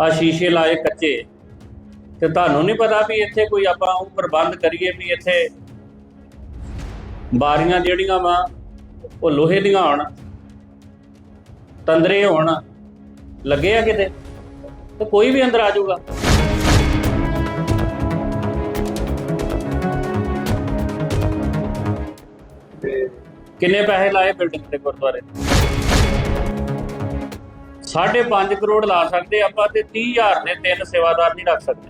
ਆ ਸ਼ੀਸ਼ੇ ਲਾਏ ਕੱਚੇ। ਤੇ ਤੁਹਾਨੂੰ ਨਹੀਂ ਪਤਾ ਵੀ ਇੱਥੇ ਕੋਈ ਆਪਾਂ ਉਹ ਪ੍ਰਬੰਧ ਕਰੀਏ ਵੀ ਇੱਥੇ ਬਾਰੀਆਂ ਜਿਹੜੀਆਂ ਵਾ, ਉਹ ਲੋਹੇ ਦੀਆਂ ਹੋਣ, ਤੰਦਰੇ ਹੋਣ, ਲੱਗੇ ਆ ਕਿਤੇ? ਤੇ ਕੋਈ ਵੀ ਅੰਦਰ ਆ ਜਾਊਗਾ। ਕਿੰਨੇ ਪੈਸੇ ਲਾਏ ਬਿਲਡਿੰਗ ਤੇ ਗੁਰਦੁਆਰੇ? 5.5 ਕਰੋੜ ਲਾ ਸਕਦੇ ਆਪਾਂ ਤੇ 30000 ਦੇ ਤਿੰਨ ਸੇਵਾਦਾਰ ਨਹੀਂ ਰੱਖ ਸਕਦੇ।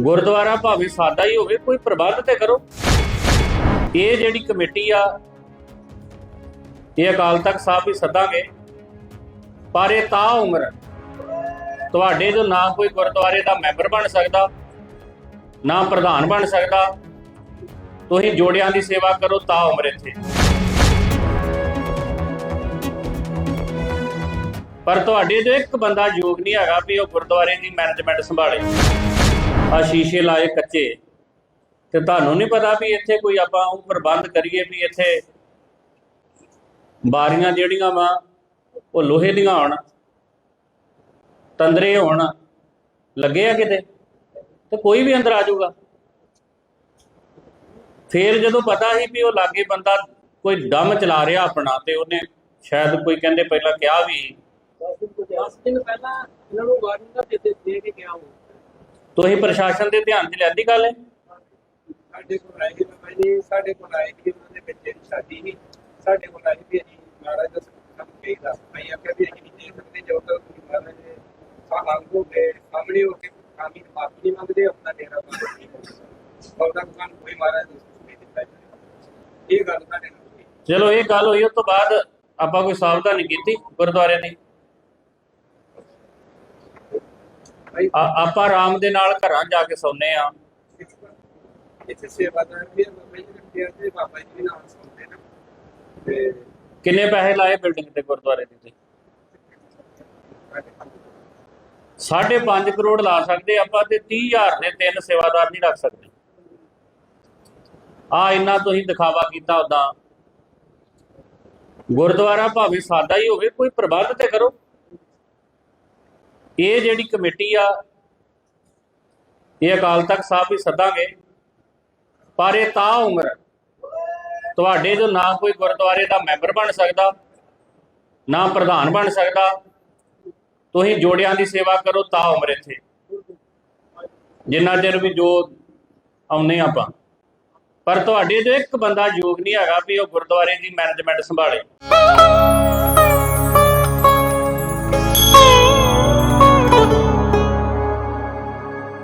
ਗੁਰਦੁਆਰਾ ਭਾਵੇਂ ਸਾਦਾ ਹੀ ਹੋਵੇ, ਕੋਈ ਪ੍ਰਬੰਧ ਤੇ ਕਰੋ। ਇਹ ਜਿਹੜੀ ਕਮੇਟੀ ਆ, ਇਹ ਅਕਾਲ ਤਖਤ ਸਾਹਿਬ ਵੀ ਸੱਦਾਂਗੇ। ਪਰ ਇਹ ਤਾਂ ਉਮਰ ਤੁਹਾਡੇ ਤੋਂ ਨਾ ਕੋਈ ਗੁਰਦੁਆਰੇ ਦਾ ਮੈਂਬਰ ਬਣ ਸਕਦਾ, ਨਾ ਪ੍ਰਧਾਨ ਬਣ ਸਕਦਾ, ਤੁਸੀਂ ਜੋੜਿਆਂ ਦੀ ਸੇਵਾ ਕਰੋ, ਤਾਂ ਉਮਰ ਇੱਥੇ। ਪਰ ਤੁਹਾਡੇ ਜੋ ਇੱਕ ਬੰਦਾ ਯੋਗ ਨਹੀਂ ਹੈਗਾ ਵੀ ਉਹ ਗੁਰਦੁਆਰੇ ਦੀ ਮੈਨੇਜਮੈਂਟ ਸੰਭਾਲੇ। ਆ ਸ਼ੀਸ਼ੇ ਲਾਏ ਕੱਚੇ। ਤੇ ਤੁਹਾਨੂੰ ਨਹੀਂ ਪਤਾ ਵੀ ਇੱਥੇ ਕੋਈ ਆਪਾਂ ਉਹ ਪ੍ਰਬੰਧ ਕਰੀਏ ਵੀ ਇੱਥੇ ਬਾਰੀਆਂ ਜਿਹੜੀਆਂ ਵਾ, ਉਹ ਲੋਹੇ ਦੀਆਂ ਹੋਣ, ਤੰਦਰੇ ਹੋਣ, ਲੱਗੇ ਆ ਕਿਤੇ? ਤੇ ਕੋਈ ਵੀ ਅੰਦਰ ਆ ਜਾਊਗਾ। ਫੇਰ ਜਦੋਂ ਪਤਾ ਸੀ ਵੀ ਉਹ ਲਾਗੇ ਬੰਦਾ ਕੋਈ ਦਮ ਚਲਾ ਰਿਹਾ ਆਪਣਾ ਤੇ ਉਹਨੇ ਸ਼ਾਇਦ ਕੋਈ ਕਹਿੰਦੇ ਪਹਿਲਾਂ ਕਿਹਾ ਵੀ 10 ਦਿਨ ਪਹਿਲਾਂ ਇਹਨਾਂ ਨੂੰ ਵਾਰਨਿੰਗ ਦਾ ਦੇ ਦੇ ਕੇ ਗਿਆ ਹੂੰ ਤੁਸੀਂ ਪ੍ਰਸ਼ਾਸਨ ਦੇ ਧਿਆਨ 'ਚ ਲੈਂਦੀ ਗੱਲ ਹੈ ਸਾਡੇ ਕੋਲ ਆਏ ਕਿ ਬਾਬਾ ਜੀ ਸਾਡੇ ਕੋਲ ਆਏ ਕਿ ਉਹਨਾਂ ਦੇ ਬੱਚੇ ਦੀ ਸ਼ਾਦੀ ਸੀ ਸਾਡੇ ਕੋਲ ਆਏ ਵੀ ਅਸੀਂ ਮਹਾਰਾਜ ਦਾ ਕੰਮ ਕਹੀਦਾ ਮੈਂ ਆਖਿਆ ਵੀ ਅਸੀਂ ਨਹੀਂ ਦੇ ਸਕਦੇ ਜੋ ਤੱਕ ਤੁਸੀਂ ਮਹਾਰਾਜ ਦੇ ਸਾਹਾਂ ਹੋ ਕੇ ਸਾਹਮਣੇ ਹੋ ਕੇ ਕਾਮੀ ਮਾਫੀ ਨਹੀਂ ਮੰਗਦੇ ਆਪਣਾ ਡੇਰਾ ਬੰਦ ਨਹੀਂ ਕਰਦੇ ਉਹਦਾ ਕੰਮ ਕੋਈ ਮਹਾਰਾਜ ਨੂੰ ਨਹੀਂ ਦਿੱਤਾ। ਇਹ ਗੱਲ ਸਾਡੇ ਨਾਲ ਚਲੋ ਇਹ ਗੱਲ ਹੋਈ ਉਸ ਤੋਂ ਬਾਅਦ ਆਪਾਂ ਕੋਈ ਸਾਵਧਾਨੀ ਕੀਤੀ ਗੁਰਦੁਆਰੇ ਦੀ? ਆ- ਆਪਾਂ ਆਰਾਮ ਦੇ ਨਾਲ ਘਰਾਂ ਜਾ ਕੇ ਸੌਂਦੇ ਆ ਇੱਥੇ ਸੇਵਾਦਾਰ ਵੀ ਆ, ਬਾਬਾ ਜੀ ਨੇ ਕਿਹਾ ਤੇ ਬਾਬਾ ਜੀ ਵੀ ਨਾਲ ਸੁਣਦੇ ਨੇ। ਤੇ ਕਿੰਨੇ ਪੈਸੇ ਲਾਏ ਬਿਲਡਿੰਗ ਤੇ ਗੁਰਦੁਆਰੇ ਦੇ ਤੇ ਸਾਡੇ 5.5 ਕਰੋੜ ਲਾ ਸਕਦੇ ਆਪਾਂ ਤੇ 30000 ਦੇ ਤਿੰਨ ਸੇਵਾਦਾਰ ਨਹੀਂ ਰੱਖ ਸਕਦੇ। ਆ ਇੰਨਾ ਤੁਸੀਂ ਦਿਖਾਵਾ ਕੀਤਾ ਉਦਾਂ ਗੁਰਦੁਆਰਾ ਭਾਵੇਂ ਸਾਦਾ ਹੀ ਹੋਵੇ ਕੋਈ ਪ੍ਰਬੰਧ ਤੇ ਕਰੋ। ਇਹ ਜਿਹੜੀ ਕਮੇਟੀ ਆ, ਇਹ ਅਕਾਲ ਤਖਤ ਸਾਹਿਬ ਵੀ ਸੱਦਾਂਗੇ, ਪਰ ਇਹ ਤਾਂ ਉਮਰ ਤੁਹਾਡੇ ਤੋਂ ਨਾ ਕੋਈ ਗੁਰਦੁਆਰੇ ਦਾ ਮੈਂਬਰ ਬਣ ਸਕਦਾ, ਨਾ ਪ੍ਰਧਾਨ ਬਣ ਸਕਦਾ, ਤੁਸੀਂ ਜੋੜਿਆਂ ਦੀ ਸੇਵਾ ਕਰੋ ਤਾਂ ਉਮਰ ਇੱਥੇ। ਜਿੰਨਾ ਚਿਰ ਵੀ ਜੋ ਆਉਨੇ ਆਪਾਂ। ਪਰ ਤੁਹਾਡੇ ਜੋ ਇੱਕ ਬੰਦਾ ਯੋਗ ਨਹੀਂ ਹੈਗਾ ਵੀ ਉਹ ਗੁਰਦੁਆਰੇ ਦੀ ਮੈਨੇਜਮੈਂਟ ਸੰਭਾਲੇ।